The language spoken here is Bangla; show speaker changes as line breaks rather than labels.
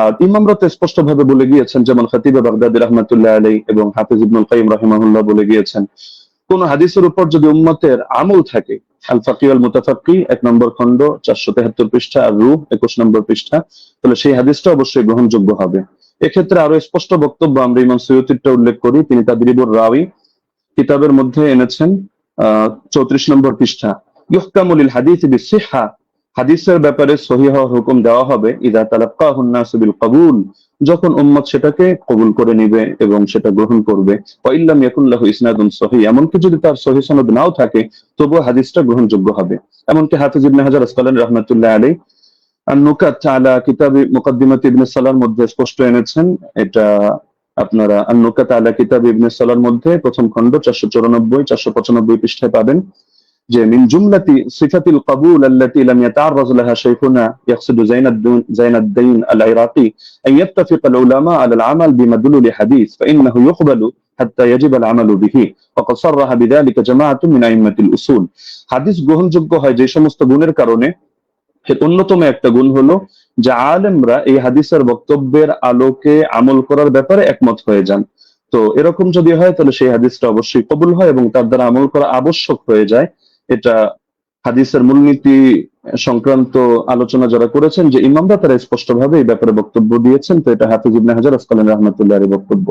আর ইমামরা তো স্পষ্ট বলে গিয়েছেন, যেমন খাতিবে রহমতুল্লাহ আলী এবং হাফিজ ইবনুল কাইম রাহিমাহুল্লাহ বলে গিয়েছেন, কোন হাদিসের উপর যদি উম্মতের আমল থাকে আল ফাকি আল মুতাফাক্কি এক নম্বর খণ্ড, চারশো তেহাত্তর পৃষ্ঠা, আর রু একুশ নম্বর পৃষ্ঠা, তাহলে সেই হাদিসটা অবশ্যই গ্রহণযোগ্য হবে। এক্ষেত্রে আরও স্পষ্ট বক্তব্য আমরা ইমাম সৈয়দটা উল্লেখ করি, তিনি তাদরিবুর রাওই, কিতাবের মধ্যে এনেছেন, আহ, চৌত্রিশ নম্বর পৃষ্ঠা, ইহকামুল হাদিস হাদিসের ব্যাপারে সহি হওয়ার হুকুম দেওয়া হবে, ইদা তালাক্কাহুন নাসু বিল কবুল যখন উম্মত সেটাকে কবুল করে নিবে এবং সেটা গ্রহণ করবে। ওয়াইল্লাম ইয়াকুল্লাহু ইসনাদুন সহি এমনকি যদি তার সহি সনদ নাও থাকে, তবুও হাদিসটা গ্রহণযোগ্য হবে। এমনকি হাফিজ ইবনে হাজার আসকালানি রাহমাতুল্লাহ আলাইহি আন-নুকাত আলা কিতাবি মুকদ্দিমাত ইবনে সালার মধ্যে স্পষ্ট এনেছেন, এটা আপনারা আন-নুকাত আলা কিতাব ইবনে সালার মধ্যে প্রথম খণ্ড চারশো চুরানব্বই, চারশো পঁচানব্বই পৃষ্ঠায় পাবেন। যে মিন জুমলাতি সিফাতিল কাবুল আল্লাতি লাম ইয়াতাআররাজ লাহা শাইখুনা ইয়াকসিদু জাইনাদ্দিন জাইনাদ্দিন আল ইরাকি أن يتفق العلماء على العمل بمدلول حديث فإنه يقبل حتى يجب العمل به وقد صرح بذلك جماعة من أئمة الأصول হাদিস গ্রহণযোগ্য হয় যে সমস্ত গুণের কারণে এর অন্যতম একটা গুণ হলো যে আলেমরা এই হাদিসের বক্তব্যের আলোকে আমল করার ব্যাপারে একমত হয়ে যান তো এরকম যদি হয় তাহলে সেই হাদিসটা অবশ্যই কবুল হয় এবং তার দ্বারা আমল করা আবশ্যক হয়ে যায় এটা হাদিসের মূলনীতি সংক্রান্ত আলোচনা যারা করেছেন, যে ইমামদা তারা স্পষ্টভাবে এই ব্যাপারে বক্তব্য দিয়েছেন, তো এটা হাফিজ ইবনে হাজার আসকালান রহমতুল্লাহ বক্তব্য।